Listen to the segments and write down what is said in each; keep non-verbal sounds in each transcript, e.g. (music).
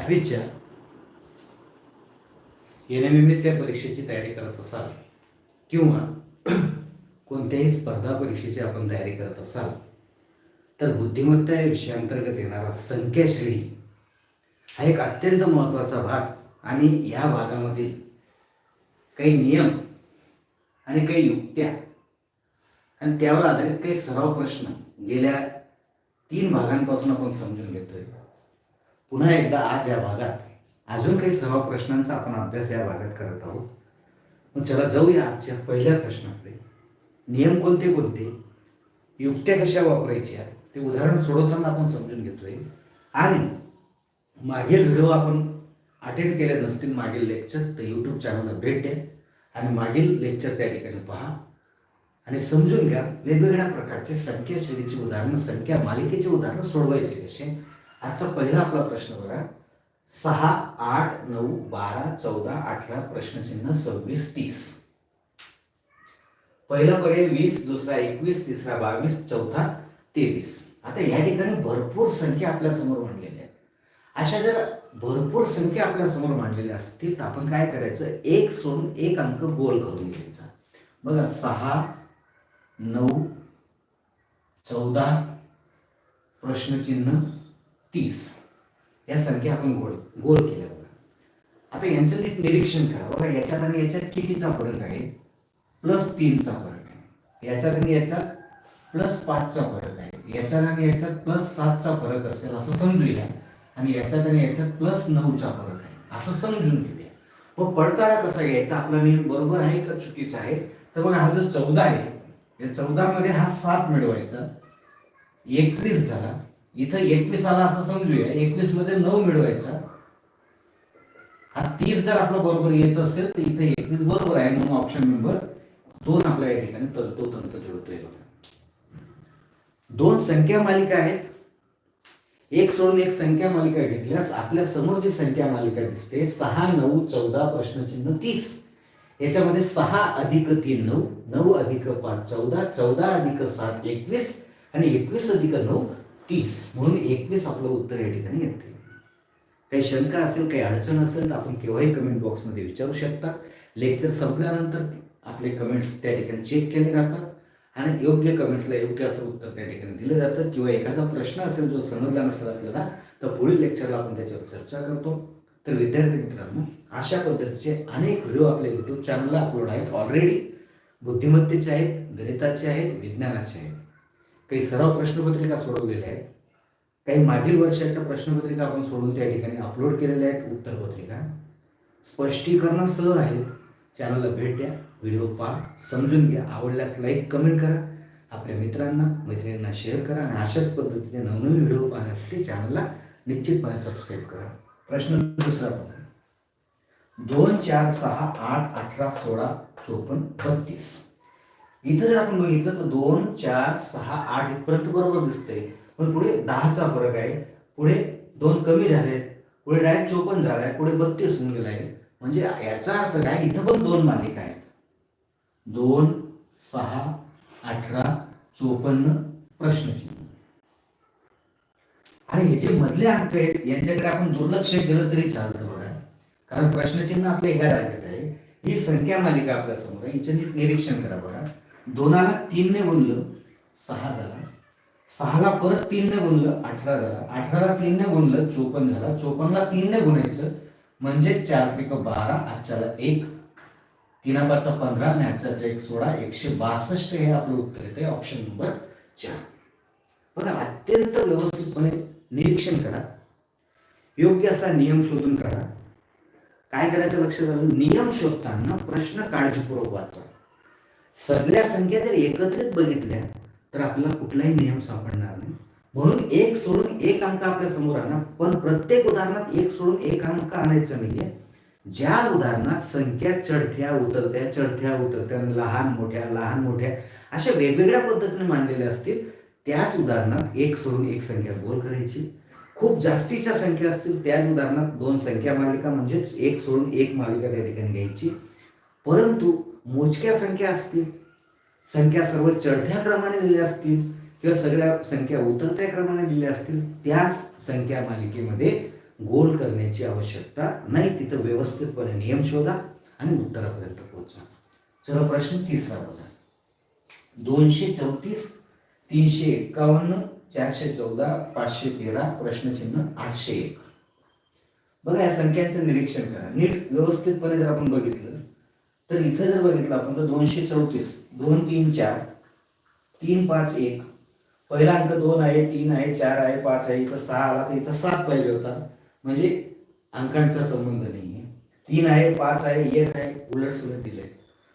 आठवीच्या N M M S या परीक्षेची तयारी करत असाल किंवा (clears throat) कोणत्याही स्पर्धा परीक्षेची आपण तयारी करत असाल तर बुद्धिमत्ता या विषयाअंतर्गत येणारा संख्या श्रेणी हा एक अत्यंत महत्त्वाचा भाग आणि या भागामधील काही नियम आणि काही युक्त्या आणि त्यावर आधारित काही सराव प्रश्न गेल्या तीन भागांपासून आपण समजून घेतोय. पुन्हा एकदा आज या भागात अजून काही सराव प्रश्नांचा आपण अभ्यास या भागात करत आहोत. मग चला जाऊया आजच्या पहिल्या प्रश्नाकडे. नियम कोणते कोणते? युक्त्या कशा वापरायच्या? ते उदाहरण सोडवताना आपण समजून घेतोय. आणि मागील व्हिडिओ आपण अटेंड केले नसतील मागील लेक्चर तर यूट्यूब चॅनलला भेट द्या. आणि मागील लेक्चर त्या ठिकाणी पहा. आणि समजून घ्या वेगवेगळ्या प्रकारचे संख्या श्रेणीची उदाहरणं संख्या मालिकेचे उदाहरणं सोडवायचे कसे? आजचा पहिला आपला प्रश्न बघा. सहा आठ नऊ बारा चौदा अठरा प्रश्नचिन्ह सव्वीस तीस. पहिला पर्याय वीस दुसरा एकवीस तिसरा बावीस चौथा तेवीस. आता या ठिकाणी भरपूर संख्या आपल्यासमोर मांडलेल्या आहेत. अशा जर भरपूर संख्या आपल्यासमोर मांडलेल्या असतील तर आपण काय करायचं? एक सोडून एक अंक गोल करून घ्यायचा. बघा सहा नऊ चौदा प्रश्नचिन्ह तीस. यासारखे आपण गोल गोल केल्या बघा. आता यांचं नीट निरीक्षण करा. बघा याच्यात आणि याच्यात कितीचा फरक आहे? प्लस तीनचा फरक आहे. याच्यात आणि याच्यात प्लस पाचचा फरक आहे. याच्यात आणि याच्यात प्लस सातचा फरक असेल असं समजूया आणि याच्यात आणि याच्यात प्लस नऊचा फरक आहे. असं समजून घेऊया. मग पडताळा कसा घ्यायचा? आपला नियम बरोबर आहे का चुकीचा आहे? तर बघा हा जो चौदा आहे या चौदामध्ये हा सात मिळवायचा. एकवीस झाला. इथं एकवीस आला असं समजूया एकवीसमध्ये नऊ मिळवायचा. हा तीस जर आपला बरोबर येत असेल तर इथे एकवीस बरोबर आहे म्हणून ऑप्शन नंबर दोन आपल्या या ठिकाणी तंतोतंत जुळतोय बघा. दोन संख्या मालिका आहेत. एक सोडून एक संख्या मालिका घेतल्यास आपल्यासमोर जी संख्या मालिका दिसते सहा नऊ चौदा प्रश्नचिन्ह तीस. याच्यामध्ये सहा अधिक तीन नऊ. नऊ अधिक पाच चौदा. चौदा अधिक सात एकवीस. आणि एकवीस अधिक नऊ तीस म्हणून एकवीस आपलं उत्तर या ठिकाणी येते. काही शंका असेल काही अडचण असेल तर आपण केव्हाही कमेंट बॉक्समध्ये विचारू शकता. लेक्चर संपल्यानंतर आपले कमेंट्स त्या ठिकाणी चेक केले जातात आणि योग्य कमेंट्सला योग्य असं उत्तर त्या ठिकाणी दिलं जातं. किंवा एखादा प्रश्न असेल जो समजला नसेल आपल्याला तर पुढील लेक्चरला आपण त्याच्यावर चर्चा करतो. तर विद्यार्थी मित्रांनो अशा पद्धतीचे अनेक व्हिडिओ आपल्या यूट्यूब चॅनलला अपलोड आहेत ऑलरेडी बुद्धिमत्तेचे आहेत गणिताचे आहेत विज्ञानाचे आहेत. काही सराव प्रश्नपत्रिका सोडवलेल्या आहेत. काही मागील वर्षाच्या प्रश्नपत्रिका आपण सोडून त्या ठिकाणी अपलोड केलेल्या आहेत उत्तरपत्रिका. स्पष्टीकरणासह आहेत. चॅनलला भेट द्या व्हिडिओ पहा समजून घ्या. आवडल्यास लाईक कमेंट करा. आपल्या मित्रांना मैत्रिणींना शेअर करा आणि अशाच पद्धतीने नवनवीन व्हिडिओ पाहण्यासाठी चॅनलला निश्चितपणे सबस्क्राईब करा. प्रश्न दुसरा दोन चार सहा आठ अठरा सोळा चोपन्न बत्तीस. इथं जर आपण बघितलं तर दोन चार सहा आठ इथपर्यंत बरोबर दिसतंय. पण पुढे दहाचा फरक आहे. पुढे दोन कमी झालेत. पुढे डायरेक्ट चोपन्न झालाय. पुढे बत्तीस होऊन गेलाय. म्हणजे याचा अर्थ काय? इथं पण दोन मालिका आहेत. दोन सहा अठरा चोपन्न प्रश्नचिन्ह. आणि हे जे मधले अंक आहेत यांच्याकडे आपण दुर्लक्ष केलं तरी चालतं बघा. कारण प्रश्नचिन्ह आपल्या ह्या रांगेत आहे. ही संख्या मालिका आपल्यासमोर आहे. हिचं नीट निरीक्षण करा बघा दोनाला तीनने गुणलं सहा झाला. सहाला परत तीनने गुणलं अठरा झाला. अठराला तीनने गुणलं चोपन्न झाला. चोपन्नला तीनने गुणायचं म्हणजे चार त्रिक बारा आजच्याला एक. तिनापाचा पंधरा आणि आजच्याचा एक सोळा एकशे बासष्ट हे आपलं उत्तर येते ऑप्शन नंबर चार. बघा अत्यंत व्यवस्थितपणे निरीक्षण करा. योग्य असा नियम शोधून काढा. काय करायचं लक्षात आलं? नियम शोधताना प्रश्न काळजीपूर्वक वाचा. सगळ्या संख्या जर एकत्रित बघितल्या तर आपला कुठलाही नियम सापडणार नाही. म्हणून एक सोडून एक अंक आपल्यासमोर आणा. पण प्रत्येक उदाहरणात एक सोडून एक अंक आणायचं नाहीये. ज्या उदाहरणात संख्या चढत्या उतरत्या चढत्या उतरत्या लहान मोठ्या लहान मोठ्या अशा वेगवेगळ्या पद्धतीने मांडलेल्या असतील त्याच उदाहरणात एक सोडून एक संख्या गोल करायची. खूप जास्तीच्या संख्या असतील त्याच उदाहरणात दोन संख्या मालिका म्हणजेच एक सोडून एक मालिका त्या ठिकाणी घ्यायची. परंतु मोजक्या संख्या असतील संख्या सर्व चढत्या क्रमाने दिल्या असतील किंवा सगळ्या संख्या उतरत्या क्रमाने दिल्या असतील त्याच संख्या मालिकेमध्ये गोल करण्याची आवश्यकता नाही. तिथं व्यवस्थितपणे नियम शोधा आणि उत्तरापर्यंत पोहोचा. चला प्रश्न तिसरा बघा. दोनशे चौतीस तीनशे एक्कावन्न चारशे चौदा पाचशे तेरा प्रश्नचिन्ह आठशे एक. बघा या संख्यांचं निरीक्षण करा. नीट व्यवस्थितपणे जर आपण बघितलं तर इथं जर बघितलं आपण तर दोनशे चौतीस दोन तीन चार तीन पाच एक. पहिला अंक दोन आहे तीन आहे चार आहे पाच आहे इथं सहा आला तर इथं सात पाहिजे होता. म्हणजे अंकांचा संबंध नाही आहे तीन आहे पाच आहे एक आहे उलट सुलट दिलंय.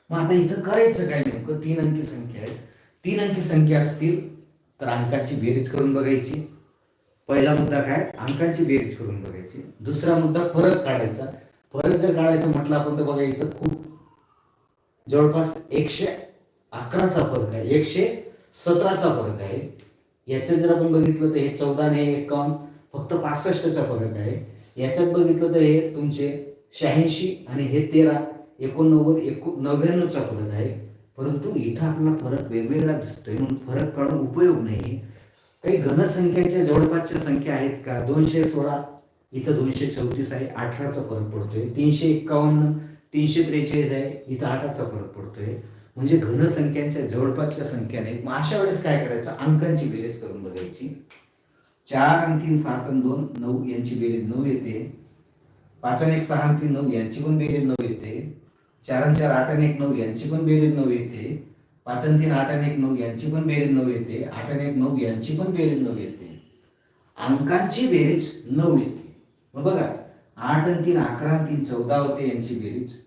मग आता इथं करायचं काय नेमकं? तीन अंकी संख्या आहे तीन अंकी संख्या असतील तर अंकाची बेरीज करून बघायची. पहिला मुद्दा काय? अंकांची बेरीज करून बघायची. दुसरा मुद्दा फरक काढायचा. फरक जर काढायचं म्हटलं आपण तर बघा इथं खूप जवळपास एकशे अकराचा फरक आहे एकशे सतराचा फरक आहे. याच्यात जर आपण बघितलं तर हे चौदा ने एकावन्न फक्त पासष्टचा फरक आहे. याच्यात बघितलं तर हे तुमचे शहाऐंशी आणि हे तेरा एकोणनव्वद एको नव्याण्णवचा फरक आहे. परंतु इथं आपला फरक वेगवेगळा दिसतोय म्हणून फरक काढून उपयोग नाही. काही घनसंख्येच्या जवळपासच्या संख्या आहेत का? दोनशे सोळा इथं दोनशे चौतीस आहे अठराचा फरक पडतोय. तीनशे एक्कावन्न तीनशे त्रेचाळीस आहे. इथं आठाचा फरक पडतोय. म्हणजे घनसंख्यांच्या जवळपासच्या संख्या नाहीत मग अशा वेळेस काय करायचं? अंकांची बेरीज करून बघायची. चार आणि तीन सात आणि दोन नऊ यांची बेरीज नऊ येते. पाच आणि एक सहा आणि तीन नऊ यांची पण बेरीज नऊ येते. चार आणि चार आठ आणि एक नऊ यांची पण बेरीज नऊ येते. पाच आणि तीन आठ आणि एक नऊ यांची पण बेरीज नऊ येते. आठ आणि एक नऊ यांची पण बेरीज नऊ येते. अंकांची बेरीज नऊ येते. मग बघा आठ आणि तीन अकरा आणि तीन चौदा होते यांची बेरीज.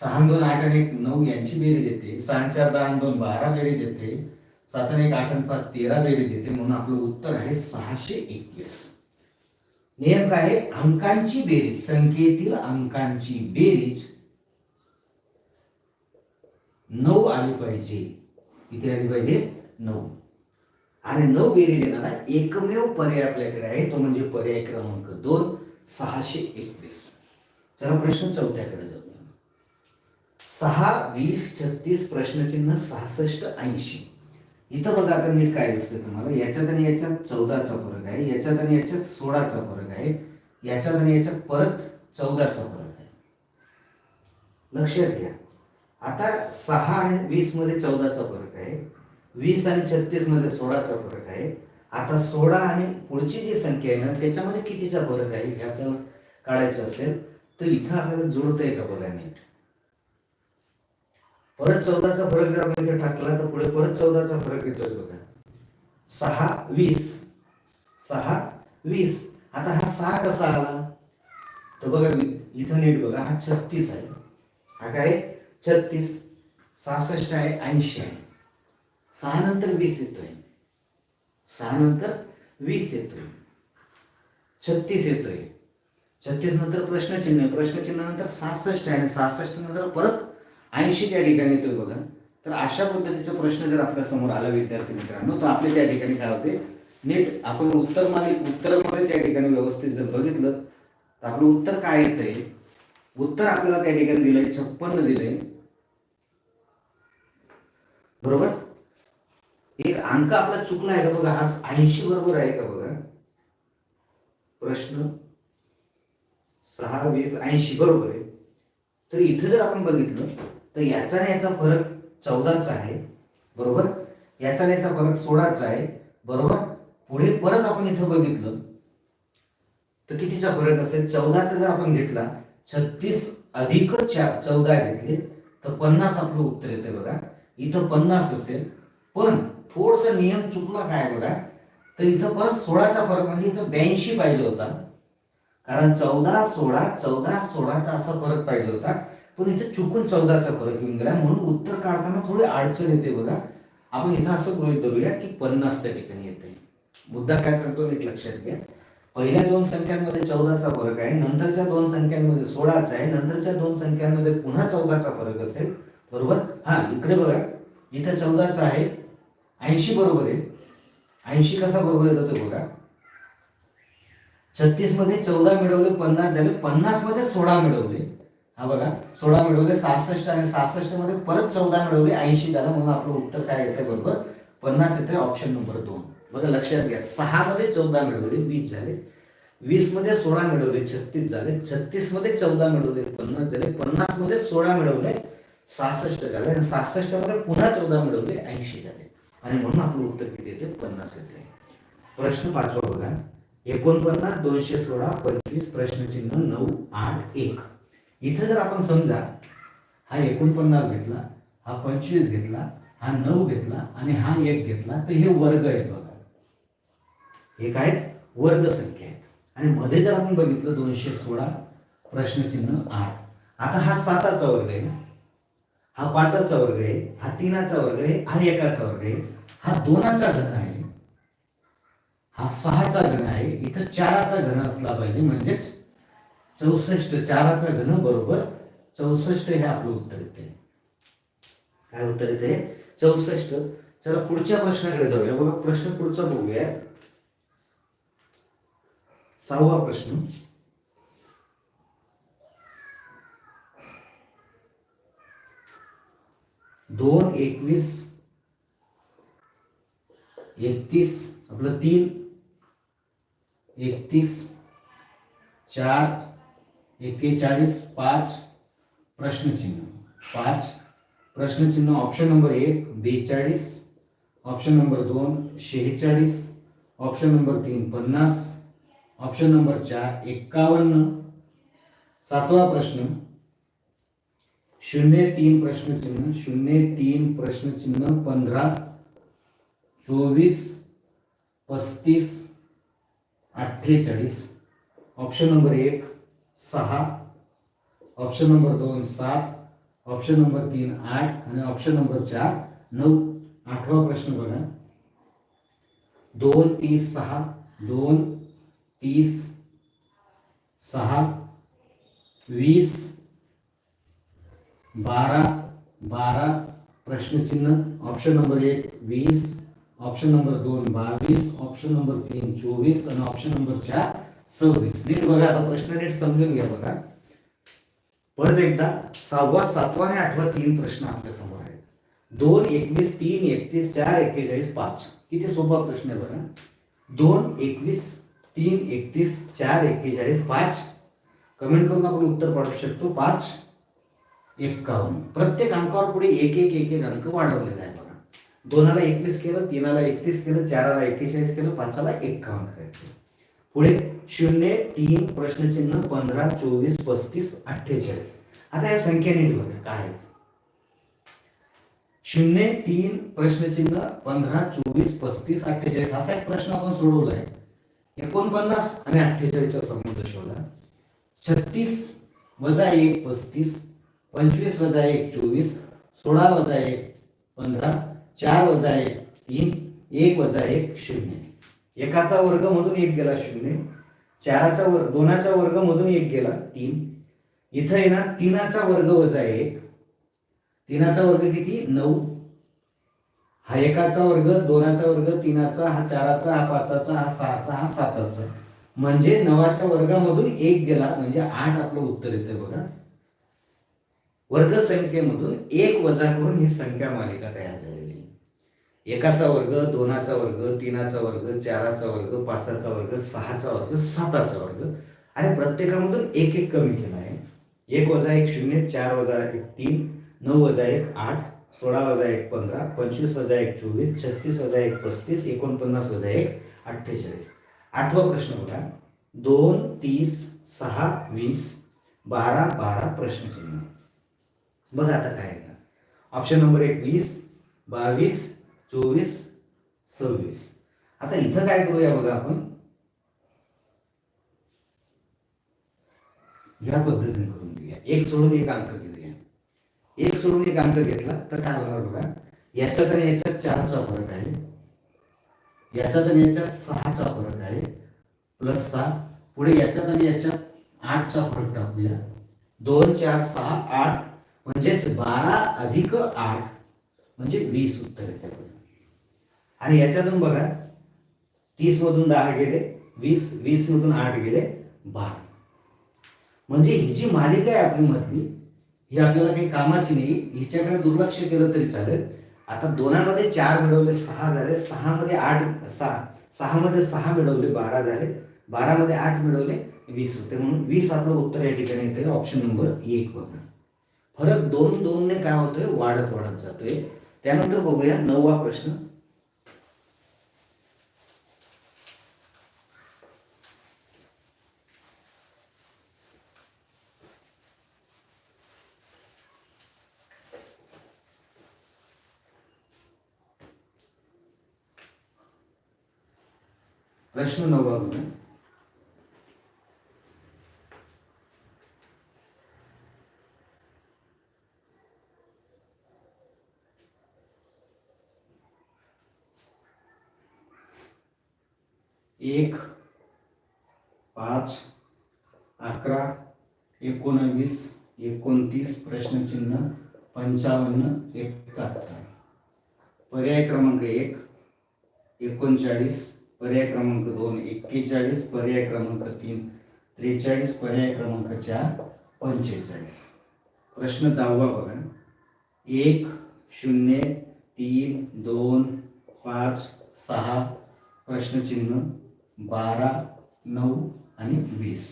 सहा दोन आठ आणि एक नऊ यांची बेरीज येते. सहा चार दहा दोन बारा बेरीज येते. सात आणि एक आठ आणि पाच तेरा बेरीज येते. म्हणून आपलं उत्तर आहे सहाशे एकवीस. नियम काय आहे? अंकांची बेरीज. संख्येतील अंकांची बेरीज नऊ आली पाहिजे. किती आली पाहिजे? नऊ. आणि नऊ बेरीज येणारा एकमेव पर्याय आपल्याकडे आहे. तो म्हणजे पर्याय क्रमांक दोन सहाशे एकवीस. चला प्रश्न चौथ्याकडे सहा वीस छत्तीस प्रश्नचिन्ह सहासष्ट ऐंशी. इथं बघा आता नीट काय दिसतं तुम्हाला. याच्यात आणि याच्यात चौदाचा फरक आहे. याच्यात आणि याच्यात सोळाचा फरक आहे. याच्यात आणि याच्यात परत चौदाचा फरक आहे. लक्षात घ्या. आता सहा आणि वीसमध्ये चौदाचा फरक आहे. वीस आणि छत्तीसमध्ये सोळाचा फरक आहे. आता सोळा आणि पुढची जी संख्या आहे ना त्याच्यामध्ये कितीचा फरक आहे हे आपल्याला काढायचं असेल तर इथं आपल्याला जुळतंय का बघा नीट? परत चौदाचा फरक जर आपण इथे टाकला तर पुढे परत चौदाचा फरक येतोय बघा. सहा वीस. सहा वीस. आता हा सहा कसा आला? तर बघा इथं नीट बघा हा छत्तीस आहे. हा काय? छत्तीस. सहासष्ट आहे ऐंशी आहे. सहा नंतर वीस येतोय. सहा नंतर वीस येतोय. छत्तीस येतोय. छत्तीस नंतर प्रश्नचिन्ह प्रश्नचिन्ह नंतर सहासष्ट आहे आणि सहासष्ट नंतर परत ऐंशी त्या ठिकाणी येतोय बघा. तर अशा पद्धतीचा प्रश्न जर आपल्यासमोर आला विद्यार्थी मित्रांनो तर आपले त्या ठिकाणी काय होते? नीट आपण उत्तर मालिक उत्तरामध्ये त्या ठिकाणी व्यवस्थित जर बघितलं तर आपलं उत्तर काय येतंय? उत्तर आपल्याला त्या ठिकाणी दिलंय छप्पन्न दिलंय. बरोबर? एक अंक आपला चुकला आहे का बघा? हा ऐंशी बरोबर आहे का बघा? प्रश्न सहा वीस ऐंशी बरोबर आहे. तर इथं जर आपण बघितलं तर याचा आणि याचा फरक चौदाचा आहे बरोबर? याचा आणि याचा फरक सोळाचा आहे बरोबर? पुढे परत आपण इथं बघितलं तर कितीचा फरक असेल? चौदाचा जर आपण घेतला छत्तीस अधिक चार चौदा घेतले तर पन्नास आपलं उत्तर येते बघा. इथं पन्नास असेल पण थोडस नियम चुकला काय बघा? तर इथं परत सोळाचा फरक म्हणजे इथं ब्याऐंशी पाहिजे होता. कारण चौदा सोळा चौदा सोळाचा असा फरक पाहिजे होता. पण इथे चुकून चौदाचा फरक येऊन गेला. म्हणून उत्तर काढताना थोडी अडचण येते बघा. आपण इथं असं गृहित धरूया की पन्नास त्या ठिकाणी येते मुद्दा काय सांगतो? नीट लक्षात घ्या. पहिल्या दोन संख्यांमध्ये चौदाचा फरक आहे नंतरच्या दोन संख्यांमध्ये सोळाचा आहे नंतरच्या दोन संख्यांमध्ये पुन्हा चौदाचा फरक असेल. बरोबर? हा इकडे बघा. इथं चौदाचा आहे ऐंशी बरोबर आहे. ऐंशी कसा बरोबर येतो ते बघा. छत्तीसमध्ये चौदा मिळवले पन्नास झाले. पन्नासमध्ये सोळा मिळवले. हा बघा सोळा मिळवले सहासष्ट आणि सहासष्टमध्ये परत चौदा मिळवले ऐंशी झालं म्हणून आपलं उत्तर काय येतंय बरोबर? पन्नास येते ऑप्शन नंबर दोन. बघा लक्षात घ्या सहा मध्ये चौदा मिळवले वीस झाले. वीसमध्ये सोळा मिळवले छत्तीस झाले. छत्तीसमध्ये चौदा मिळवले पन्नास झाले. पन्नासमध्ये सोळा मिळवले सहासष्ट झाले. आणि सहासष्टमध्ये पुन्हा चौदा मिळवले ऐंशी झाले. आणि म्हणून आपलं उत्तर किती येते पन्नास येते प्रश्न पाचवा बघा. एकोणपन्नास दोनशे सोळा पंचवीस प्रश्नचिन्ह नऊ आठ एक. इथं जर आपण समजा हा एकोणपन्नास घेतला हा पंचवीस घेतला हा नऊ घेतला आणि हा एक घेतला तर हे वर्ग आहेत बघा. एक आहेत? वर्ग संख्या आहेत. आणि मध्ये जर आपण बघितलं दोनशे सोळा प्रश्नचिन्ह आठ. आता हा साताचा वर्ग आहे हा पाचाचा वर्ग आहे हा तीनाचा वर्ग आहे हा एकाचा वर्ग आहे. हा दोनाचा घन आहे. हा सहाचा घन आहे. इथं चाराचा घन असला पाहिजे म्हणजेच चौसष्ट चाराचा घन बरोबर चौसष्ट हे आपलं उत्तर येते. काय उत्तर येते? चौसष्ट. चला पुढच्या प्रश्नाकडे जाऊया. बघा प्रश्न पुढचा बघूया. सहावा प्रश्न. दोन एकवीस एकतीस आपलं तीन एकतीस चार एक्केचाळीस पाच प्रश्नचिन्ह. पाच प्रश्नचिन्ह ऑप्शन नंबर एक बेचाळीस. ऑप्शन नंबर दोन शेहेचाळीस. ऑप्शन नंबर तीन पन्नास. ऑप्शन नंबर चार एक्कावन्न. सातवा प्रश्न. शून्य तीन प्रश्नचिन्ह शून्य तीन प्रश्नचिन्ह पंधरा चोवीस पस्तीस अठ्ठेचाळीस. ऑप्शन नंबर एक सहा ऑप्शन नंबर दोन, सात ऑप्शन नंबर तीन, आठ, आणि ऑप्शन नंबर चार, नऊ, आठवा प्रश्न बघा. दोन, तीस, सहा, दोन, तीस, सहा, वीस, बारा बारा, प्रश्नचिन्ह ऑप्शन नंबर एक, वीस ऑप्शन नंबर दोन, बावीस ऑप्शन नंबर तीन, चोवीस, आणि ऑप्शन नंबर चार सव्वीस नीट बघा आता प्रश्न नीट समजून घ्या बघा. परत एकदा सहावा सातवा आणि आठवा तीन प्रश्न आपल्यासमोर आहेत. दोन एकवीस तीन एकतीस चार एक्केचाळीस पाच. किती सोपा प्रश्न आहे बघा. दोन एकवीस तीन एकतीस चार एक्केचाळीस पाच. कमेंट करून आपण उत्तर पाठवू शकतो. पाच एक्कावन्न प्रत्येक अंकावर पुढे एक एक एक एक अंक वाढवलेला आहे बघा. दोनाला एकवीस केलं तीनाला एकतीस केलं चाराला एक्केचाळीस केलं पाचाला एक्कावन्न करायचं. पुढे शून्य तीन प्रश्नचिन्ह पंधरा चोवीस पस्तीस अठ्ठेचाळीस. आता या संख्या नीट बघा काय शून्य तीन प्रश्नचिन्ह पंधरा चोवीस पस्तीस अठ्ठेचाळीस. असा एक प्रश्न आपण सोडवलाय. एकोणपन्नास आणि अठ्ठेचाळीसचा संबंध शोधा. छत्तीस वजा एक पस्तीस. पंचवीस वजा एक चोवीस. सोळा वजा एक पंधरा. चार वजा एक तीन. एक वजा एक शून्य. एकाचा वर्ग मधून एक गेला शून्य चाराचा वर्ग दोनाचा वर्ग मधून एक गेला तीन. इथं आहे ना तीनाचा वर्ग वजा एक. तीनाचा वर्ग किती? नऊ. हा एकाचा वर्ग दोनाचा वर्ग तीनाचा हा चाराचा हा पाचाचा हा सहाचा हा साताचा. म्हणजे नवाच्या वर्गामधून एक गेला म्हणजे आठ आपलं उत्तर येते बघा. वर्ग संख्येमधून एक वजा करून ही संख्या मालिका तयार झाली. एकाचा वर्ग दोनाचा वर्ग तीनाचा वर्ग चाराचा वर्ग पाचाचा वर्ग सहाचा वर्ग साताचा वर्ग. आणि प्रत्येकामधून एक एक कमी केला आहे. एक वजा एक शून्य चार वजा एक तीन नऊ वजा एक आठ सोळा वजा एक पंधरा पंचवीस वजा एक चोवीस छत्तीस वजा एक पस्तीस एकोणपन्नास वजा एक अठ्ठेचाळीस. आठवा प्रश्न बघा. दोन तीस सहा वीस बारा बारा प्रश्नचिन्ह. बघा आता काय आहे. ऑप्शन नंबर एक वीस बावीस चोवीस सव्वीस. आता इथं काय करूया बघा आपण? या पद्धतीने करून घेऊया. एक सोडून एक अंक घेऊया. एक सोडून एक अंक घेतला तर काय होणार बघा? याच्यात आणि याच्यात चारचा फरक आहे. याच्यात आणि याच्यात सहाचा फरक आहे. प्लस सहा. पुढे याच्यात आणि याच्यात आठचा फरक टाकूया. दोन चार सहा आठ. म्हणजेच बारा अधिक आठ. म्हणजे वीस उत्तर येते आणि याच्यातून बघा तीस मधून दहा गेले वीस वीस मधून आठ गेले बारा. म्हणजे ही जी मालिका आहे आपली मधली ही आपल्याला काही कामाची नाही हिच्याकडे दुर्लक्ष केलं तरी चालेल. आता दोनामध्ये चार मिळवले सहा झाले सहा मध्ये आठ सहा सहा मध्ये सहा मिळवले बारा झाले बारा मध्ये आठ मिळवले वीस होते. म्हणून वीस आपलं उत्तर या ठिकाणी येते ऑप्शन नंबर एक बघा. फरक दोन दोनने काय होतोय? वाढत वाढत जातोय. त्यानंतर बघूया नववा प्रश्न. प्रश्न नववा एक पाच अकरा एकोणवीस एकोणतीस प्रश्नचिन्ह पंचावन्न एकाहत्तर. पर्याय क्रमांक एक एकोणचाळीस पर्याय क्रमांक दोन एक्केचाळीस पर्याय क्रमांक तीन त्रेचाळीस पर्याय क्रमांक चार पंचेचाळीस. प्रश्न दहावा बघा. एक शून्य तीन दोन पाच सहा प्रश्नचिन्ह बारा नऊ आणि वीस.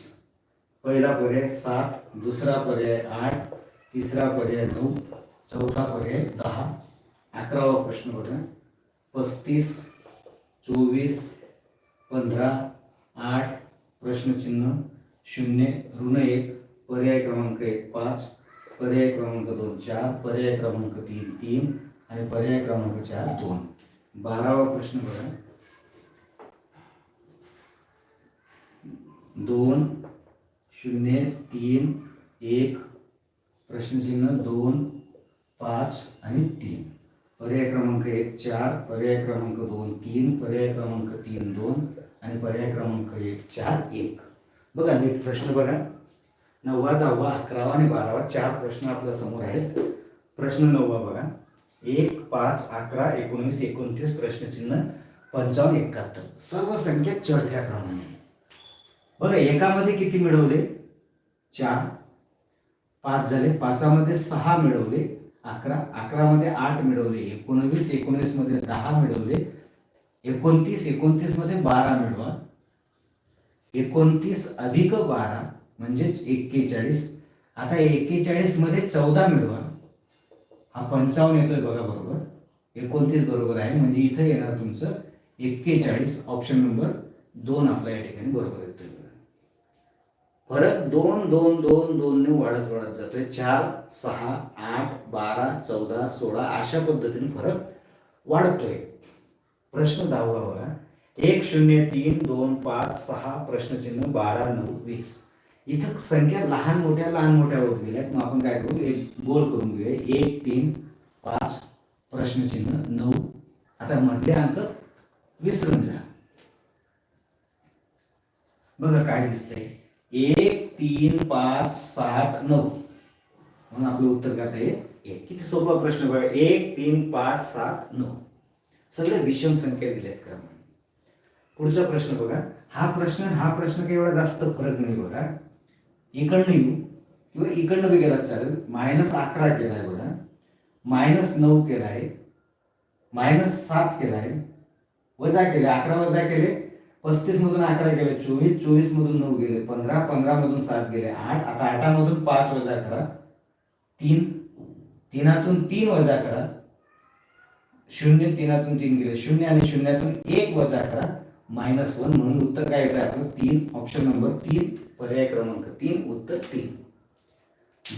पहिला पर्याय सात दुसरा पर्याय आठ तिसरा पर्याय नऊ चौथा पर्याय दहा. अकरावा प्रश्न बघा. पस्तीस चोवीस पंधरा आठ प्रश्नचिन्ह शून्य ऋण एक पर्याय क्रमांक एक पाच पर्याय क्रमांक दोन चार पर्याय क्रमांक तीन तीन आणि पर्याय क्रमांक चार दोन. बारावा प्रश्न बघा. दोन शून्य तीन एक प्रश्नचिन्ह दोन पाच आणि तीन. पर्याय क्रमांक एक चार पर्याय क्रमांक दोन तीन पर्याय क्रमांक तीन दोन आणि पर्याय क्रमांक एक चार एक. बघा नीट प्रश्न बघा. नववा दहावा अकरावा आणि बारावा चार प्रश्न आपल्यासमोर आहेत. प्रश्न नववा बघा. एक पाच अकरा एकोणीस एकोणतीस प्रश्नचिन्ह पंचावन्न एकाहत्तर. सर्व संख्या चढत्या क्रमाने. बघा एकामध्ये किती मिळवले? चार. पाच झाले पाचामध्ये सहा मिळवले अकरा. अकरामध्ये आठ मिळवले एकोणवीस एकोणीसमध्ये दहा मिळवले एकोणतीस एकोणतीसमध्ये बारा मिळवा. एकोणतीस अधिक बारा म्हणजेच एक्केचाळीस. आता एक्केचाळीसमध्ये चौदा मिळवा. हा पंचावन्न येतोय बघा बरोबर. एकोणतीस बरोबर आहे म्हणजे इथं येणार तुमचं एक्केचाळीस. ऑप्शन नंबर दोन आपल्या या ठिकाणी बरोबर येतोय फरक दोन दोन दोन दोन ने वाढत वाढत जातोय. चार सहा आठ बारा चौदा सोळा अशा पद्धतीने फरक वाढतोय. प्रश्न दहावा बघा एक शून्य तीन दोन पाच सहा प्रश्नचिन्ह बारा नऊ वीस. इथं संख्या लहान मोठ्या लहान मोठ्या होत गेल्या मग आपण काय करू? एक गोल करून घेऊया. एक तीन पाच प्रश्नचिन्ह नऊ. आता मधले अंक विसरून जा. बघा काय दिसतंय. एक तीन पाच सात नऊ. म्हणून आपलं उत्तर काय आहे? एक. किती सोपा प्रश्न बघा. एक तीन पाच सात नऊ. सगळे विषम संख्या आहेत का पुढचा प्रश्न बघा. हा प्रश्न हा प्रश्न काही एवढा जास्त फरक नाही बघा. इकडनं येऊ किंवा इकडनं बी गेला चालेल. मायनस अकरा केला आहे बघा. मायनस नऊ केला आहे मायनस सात केला आहे वजा केले अकरा वजा केले. पस्तीस मधून अकरा गेले चोवीस चोवीस मधून नऊ गेले पंधरा पंधरा मधून सात गेले आठ आता आठामधून पाच वजा करा. तीन तीनातून तीन वजा करा. शून्य तीनातून तीन गेले. शून्य आणि शून्यातून एक वजा करा. मायनस वन म्हणून उत्तर काय येतं आपलं? तीन. ऑप्शन नंबर तीन. पर्याय क्रमांक तीन उत्तर तीन.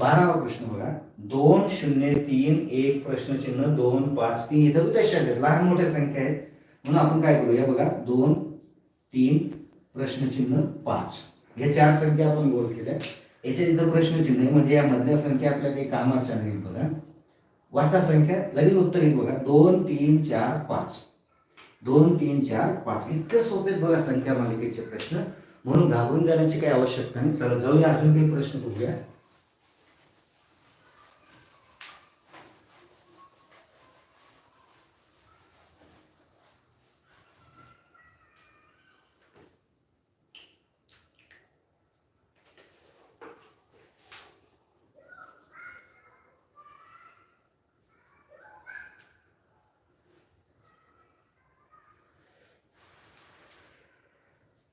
बारावा प्रश्न बघा. दोन शून्य तीन एक प्रश्नचिन्ह दोन पाच तीन. इथं तशाच लहान मोठ्या संख्या आहेत. म्हणून आपण काय करूया बघा. दोन तीन प्रश्नचिन्ह पाच. या चार संख्या आपण गोल केल्या. याच्या तिथं प्रश्नचिन्ह आहे. म्हणजे या मधल्या संख्या आपल्या काही कामाच्या नाहीत बघा. वाचा संख्या लगेच उत्तर येईल बघा. दोन तीन चार पाच. दोन तीन चार पाच. इतकं सोपे बघा संख्या मालिकेचे प्रश्न. म्हणून घाबरून जाण्याची काही आवश्यकता नाही. चला जाऊया अजून काही प्रश्न बघूया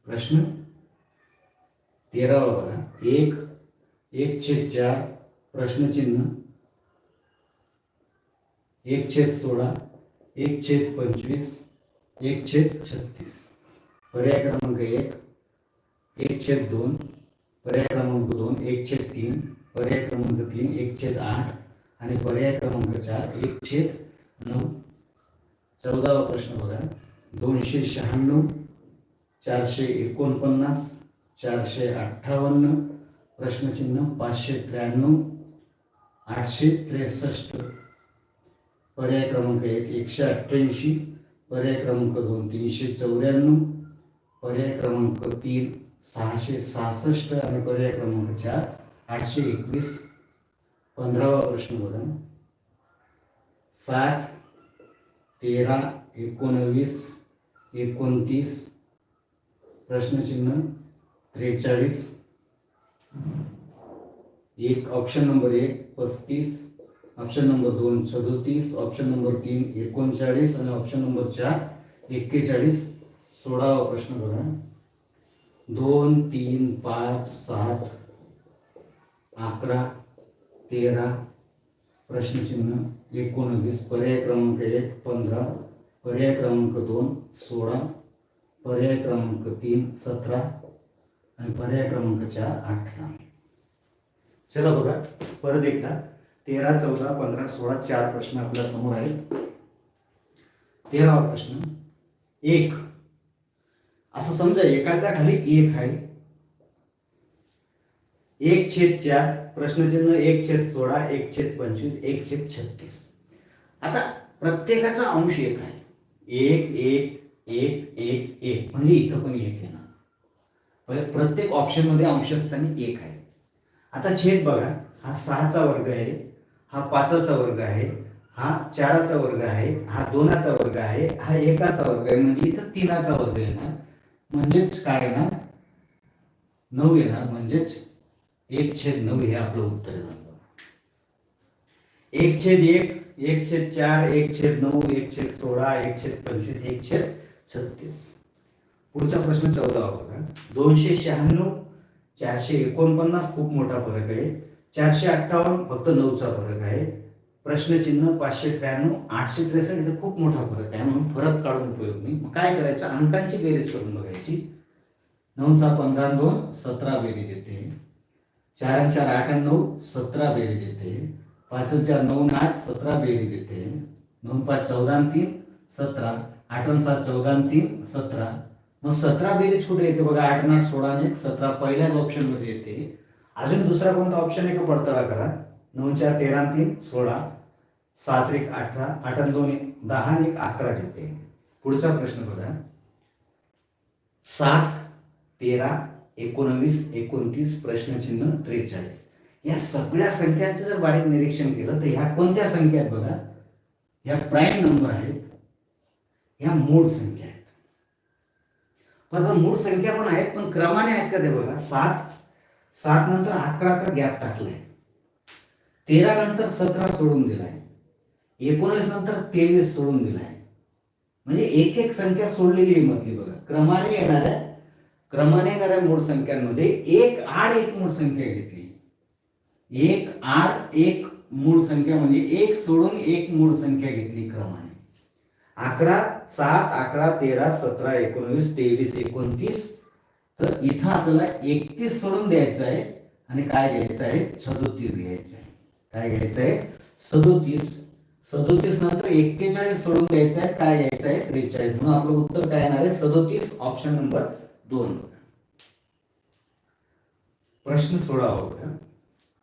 प्रश्न तेरावा बघा एक एक छेद चार प्रश्नचिन्ह एक छेद सोळा एक छेद पंचवीस एक छेद छत्तीस. पर्याय क्रमांक एक एक छेद दोन पर्याय क्रमांक दोन एक छेद तीन पर्याय क्रमांक तीन एक छेद आठ आणि पर्याय क्रमांक चार एक छेद नऊ. चौदावा प्रश्न बघा. दोनशे शहाण्णव चारशे एकोणपन्नास चारशे अठ्ठावन्न प्रश्नचिन्ह पाचशे त्र्याण्णव आठशे त्रेसष्ट. पर्याय क्रमांक एक एकशे अठ्ठ्याऐंशी. पर्याय क्रमांक दोन तीनशे चौऱ्याण्णव. पर्याय क्रमांक तीन सहाशे सहासष्ट. आणि पर्याय क्रमांक चार आठशे एकवीस. पंधरावा प्रश्न बघा. सात तेरा एकोणवीस एकोणतीस. प्रश्नचिन्ह त्रेचाळीस. एक ऑप्शन नंबर एक पस्तीस. ऑप्शन नंबर दोन सदोतीस. ऑप्शन नंबर तीन एकोणचाळीस. आणि ऑप्शन नंबर चार एक्केचाळीस. सोळावा प्रश्न बघा. दोन तीन पाच सात अकरा तेरा प्रश्नचिन्ह एकोणवीस. पर्याय क्रमांक एक पंधरा. पर्याय क्रमांक दोन सोळा. पर्याय क्रमांक तीन सतरा. आणि पर्याय क्रमांक चार अठरा चला बघा परत एकदा. तेरा चौदा पंधरा सोळा चार प्रश्न आपल्यासमोर आहेत. तेरावा प्रश्न. एक. असं समजा एकाच्या खाली एक आहे. एक छेद चार प्रश्नचिन्ह एक छेद सोळा एक छेद पंचवीस एक छेद छत्तीस. आता प्रत्येकाचा अंश एक आहे. एक एक एक एक एक. म्हणजे इथं पण एक येणार म्हणजे प्रत्येक ऑप्शनमध्ये अंश असताना एक आहे. आता छेद बघा. हा सहाचा वर्ग आहे हा पाचाचा वर्ग आहे हा चाराचा वर्ग आहे हा दोनाचा वर्ग आहे हा एकाचा वर्ग आहे. म्हणजे इथं तीनाचा वर्ग येणार. म्हणजेच काय येणार? नऊ येणार. म्हणजेच एक छेद नऊ हे आपलं उत्तर झालं एक छेद एक एक छेद चार एक छेद नऊ एक छेद सोळा एक छेद पंचवीस एक छेद छत्तीस. पुढचा प्रश्न चौदा बघा दोनशे शहाण्णव चारशे एकोणपन्नास खूप मोठा फरक आहे. चारशे अठ्ठावन्न फक्त नऊचा फरक आहे. प्रश्नचिन्ह पाचशे त्र्याण्णव आठशे त्रेसष्ट इथं खूप मोठा फरक आहे. म्हणून फरक काढून उपयोग नाही. मग काय करायचं? अंकांची बेरीज करून बघायची. नऊ सहा पंधरा दोन सतरा बेरीज येते. चार चार आठ आणि नऊ सतरा बेरीज येते. पाच चार नऊ आठ सतरा बेरीज येते. नऊ पाच चौदा तीन सतरा. आठ सात चौदा तीन सतरा. मग सतरा बेरीज कुठे येते बघा? आठ आठ सोळा आणि एक सतरा. पहिल्याच ऑप्शनमध्ये येते. अजून दुसरा कोणता ऑप्शन आहे का पडताळा करा? नऊ चार तेरा तीन सोळा सात एक अठरा आठ दोन एक दहा आणि एक अकरा येते पुढचा प्रश्न बघा. सात तेरा एकोणवीस एकोणतीस प्रश्नचिन्ह त्रेचाळीस. या सगळ्या संख्यांचं जर बारीक निरीक्षण केलं तर ह्या कोणत्या संख्या आहेत बघा? ह्या प्राईम नंबर आहेत. ह्या मूळ संख्या आहेत मूळ संख्या पण आहेत पण क्रमाने आहेत का ते बघा? सात. सात नंतर अकराचा गॅप टाकलाय. तेरा नंतर सतरा सोडून दिलाय. एकोणीस नंतर तेवीस सोडून दिलाय. म्हणजे एक एक संख्या सोडलेली आहे मधली बघा. क्रमाने येणाऱ्या क्रमाने येणाऱ्या मूळ संख्यांमध्ये एक आड एक मूळ संख्या घेतली. एक आड एक मूळ संख्या म्हणजे एक सोडून एक मूळ संख्या घेतली क्रमाने. अकरा सात अकरा तेरा सतरा एकोणवीस तेवीस एकोणतीस. तर इथं आपल्याला एकतीस सोडून द्यायचं आहे. आणि काय घ्यायचं आहे? सदोतीस घ्यायचं आहे. काय घ्यायचं आहे? सदोतीस. सदोतीस नंतर एक्केचाळीस सोडून द्यायचं आहे. काय घ्यायचं आहे? त्रेचाळीस. म्हणून आपलं उत्तर काय येणार आहे? सदोतीस. ऑप्शन नंबर दोन. प्रश्न सोळा बघा हो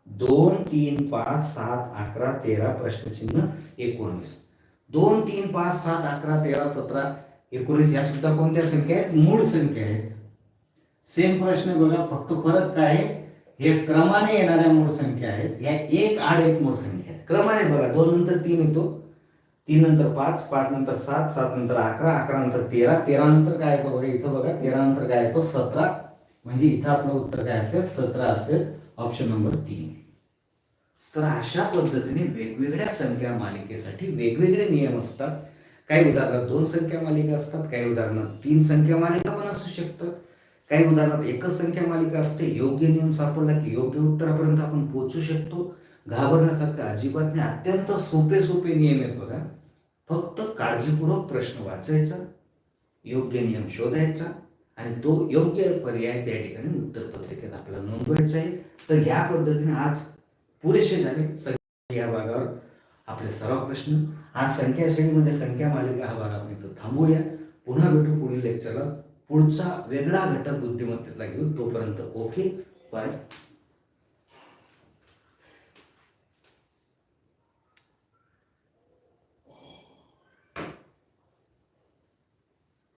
दोन तीन पाच सात अकरा तेरा प्रश्नचिन्ह एकोणवीस. दोन, तीन, पाच, सात, अकरा, तेरा, सतरा, एकोणीस, या सुद्धा कोणत्या संख्या आहेत? मूळ संख्या आहेत. सेम प्रश्न बघा फरक आहे? हे क्रमाने येणाऱ्या मूळ संख्या आहेत. या एक आड एक मूळ संख्या आहेत. क्रमाने बघा, दोन नंतर तीन येतो. तीन नंतर पाच पाच नंतर सात सात नंतर अकरा अकरा नंतर तेरा. तेरा नंतर काय येतो बघा, इथं बघा, तेरा नंतर काय उत्तर काय असेल? सतरा असेल. ऑप्शन नंबर तीन. तर अशा पद्धतीने वेगवेगळ्या संख्या मालिकेसाठी वेगवेगळे नियम असतात. काही उदाहरणात दोन संख्या मालिका असतात काही उदाहरणात तीन संख्या मालिका पण असू शकतात. काही उदाहरणार्थ एकच संख्या मालिका असते योग्य नियम सापडला की योग्य उत्तरापर्यंत आपण पोहोचू शकतो. घाबरण्यासारखं अजिबात नाही. अत्यंत सोपे सोपे नियम आहेत बघा. फक्त काळजीपूर्वक प्रश्न वाचायचा योग्य नियम शोधायचा आणि तो योग्य पर्याय त्या ठिकाणी उत्तरपत्रिकेत आपल्याला नोंदवायचा आहे. तर ह्या पद्धतीने आज पुरेसे झाले. संख्या या भागावर आपले सर्व प्रश्न. आज संख्या श्रेणी म्हणजे संख्या मालिका हा भाग आपण इथं थांबूया. पुन्हा भेटू पुढील लेक्चरला पुढचा वेगळा घटक बुद्धिमत्तेतला घेऊन तोपर्यंत ओके. बाय.